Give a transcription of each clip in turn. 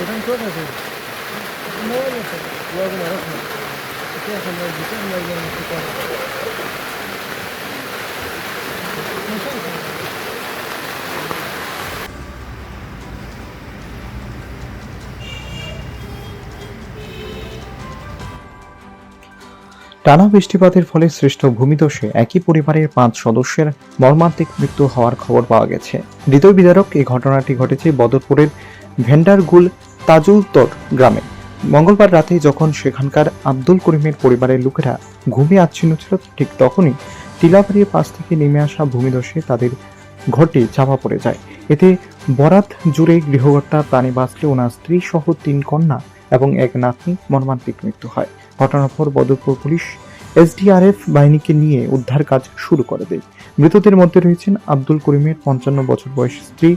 না কি টানা বৃষ্টিপাতের ফলে সৃষ্ট ভূমিধসে একই পরিবারের পাঁচ সদস্যের মর্মান্তিক মৃত্যু হওয়ার খবর পাওয়া গেছে। হৃদয় বিদারক এই ঘটনাটি ঘটেছে বদরপুরের ভেন্ডারগুল তাজুলতর গ্রামে। মঙ্গলবার রাতে যখন সেখানকার আব্দুল করিমের পরিবারের লোকেরা ঘুমিয়ে আচ্ছিন্ন ছিল, ঠিক তখনই টিলাবাড়ির পাশ থেকে নেমে আসা ভূমিধসে তাদের ঘরটি চাপা পড়ে যায়। এতে বরাত জুড়ে গৃহকর্তা প্রাণী বাঁচলে ওনার স্ত্রী সহ তিন কন্যা এবং এক নাতনি মর্মান্তিক মৃত্যু হয়। ঘটনার পর বদরপুর পুলিশ এসডিআরএফ বাহিনীকে নিয়ে উদ্ধার কাজ শুরু করে দেয়। মৃতদের মধ্যে রয়েছেন আব্দুল করিমের পঞ্চান্ন বছর বয়সী স্ত্রী,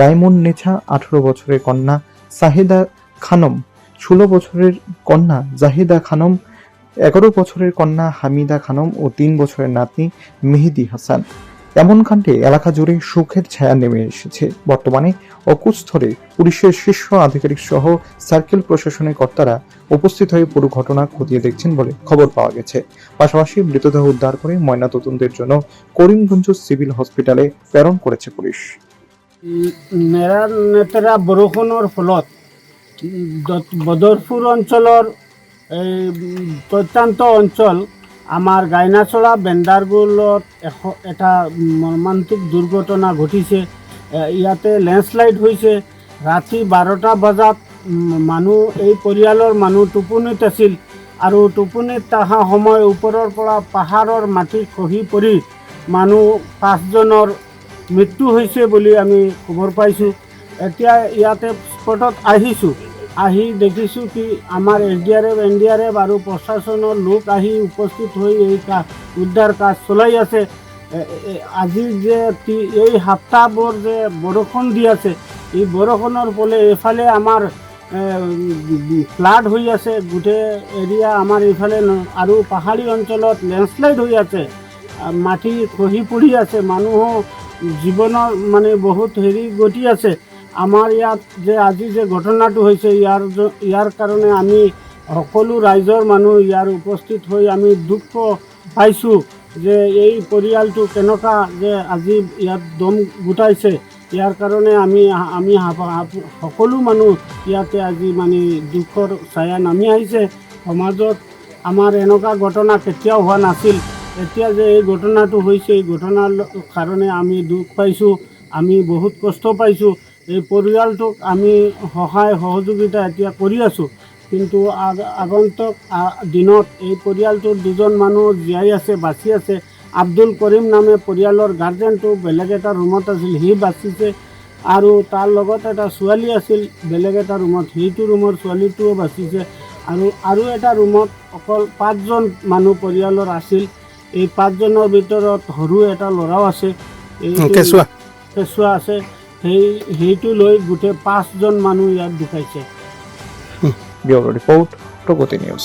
রাইমন নেছা, আঠারো বছরের কন্যা, সাহেদা খানম, ষোলো বছরের কন্যা, জাহিদা খানম, এগারো বছরের কন্যা হামিদা খানম ও তিন বছরের নাতনি মেহেদি হাসান। এমন কাণ্ডে এলাকা জুড়ে সুখের ছায়া নেমে এসেছে। বর্তমানে অকুস্থরে পুলিশের শীর্ষ আধিকারিক সহ সার্কেল প্রশাসনের কর্তারা উপস্থিত হয়ে পুরো ঘটনা খতিয়ে দেখছেন বলে খবর পাওয়া গেছে। পাশাপাশি মৃতদেহ উদ্ধার করে ময়নাতদন্তের জন্য করিমগঞ্জ সিভিল হসপিটালে প্রেরণ করেছে পুলিশ। নেৰা বৰষুণৰ ফলত বদৰপুৰ অঞ্চলৰ এই অঞ্চল গাইনাচৰা বেণ্ডাৰগুলত এশ এটা মৰ্মান্তিক দুৰ্ঘটনা ঘটিছে। ইয়াতে লেণ্ডশ্লাইড হৈছে। ৰাতি বাৰটা বজাত মানুহ, এই পৰিয়ালৰ মানুহ টোপনিত আছিল আৰু টোপনিত অহা সময় ওপৰৰ পৰা পাহাৰৰ মাটি খহি পৰি মানুহ পাঁচজনৰ মৃত্যু হৈছে বুলি আমি খবৰ পাইছোঁ। এতিয়া ইয়াতে স্পটত আহিছোঁ। আহি দেখিছোঁ কি আমাৰ S D R F, N D R F আৰু প্ৰশাসনৰ লোক আহি উপস্থিত হৈ এই কা, উদ্ধাৰ কাজ চলাই আছে। আজি যে এই সপ্তাহবোৰ যে বৰষুণ দি আছে, এই বৰষুণৰ ফলে এইফালে আমাৰ ফ্লাড হৈ আছে, গোটেই এৰিয়া আমাৰ এইফালে আৰু পাহাৰী অঞ্চলত লেণ্ডশ্লাইড হৈ আছে। মাটি খহি পৰি আছে মানুহো জীৱনৰ মানে বহুত হেৰি গতি আছে। আমাৰ ইয়াত যে আজি যে ঘটনাটো হৈছে, ইয়াৰ ইয়াৰ কাৰণে আমি সকলো ৰাইজৰ মানুহ ইয়াৰ উপস্থিত হৈ আমি দুখ পাইছোঁ যে এই পৰিয়ালটো কেনেকুৱা যে আজি ইয়াত দম গোটাইছে। ইয়াৰ কাৰণে আমি আমি সকলো মানুহ ইয়াতে আজি মানে দুখৰ ছায়া নামি আহিছে। সমাজত আমাৰ এনেকুৱা ঘটনা কেতিয়াও হোৱা নাছিল। এতিয়া যে এই ঘটনাটো হৈছে, এই ঘটনাৰ কাৰণে আমি দুখ পাইছোঁ, আমি বহুত কষ্ট পাইছোঁ। এই পৰিয়ালটোক আমি সহায় সহযোগিতা এতিয়া কৰি আছোঁ। কিন্তু আগ- আগন্তুক দিনত এই পৰিয়ালটোৰ দুজন মানুহ জীয়াই আছে বাচি আছে। আব্দুল কৰিম নামে পৰিয়ালৰ গাৰ্জেনটো বেলেগ এটা ৰুমত আছিল সি বাচিছে। আৰু তাৰ লগত এটা ছোৱালী আছিল বেলেগ এটা ৰুমত। সেইটো ৰুমৰ ছোৱালীটোও বাচিছে। আৰু আৰু এটা ৰুমত অকল পাঁচজন মানুহ পৰিয়ালৰ আছিল। এই পাঁচজনৰ ভিতৰত সৰু এটা ল'ৰাও আছে। এইটো- কেঁচুৱা। কেঁচুৱা আছে। সেই সেইটো লৈ গোটেই পাঁচজন মানুহ ইয়াত ঢুকাইছে। Bureau report Pragati news.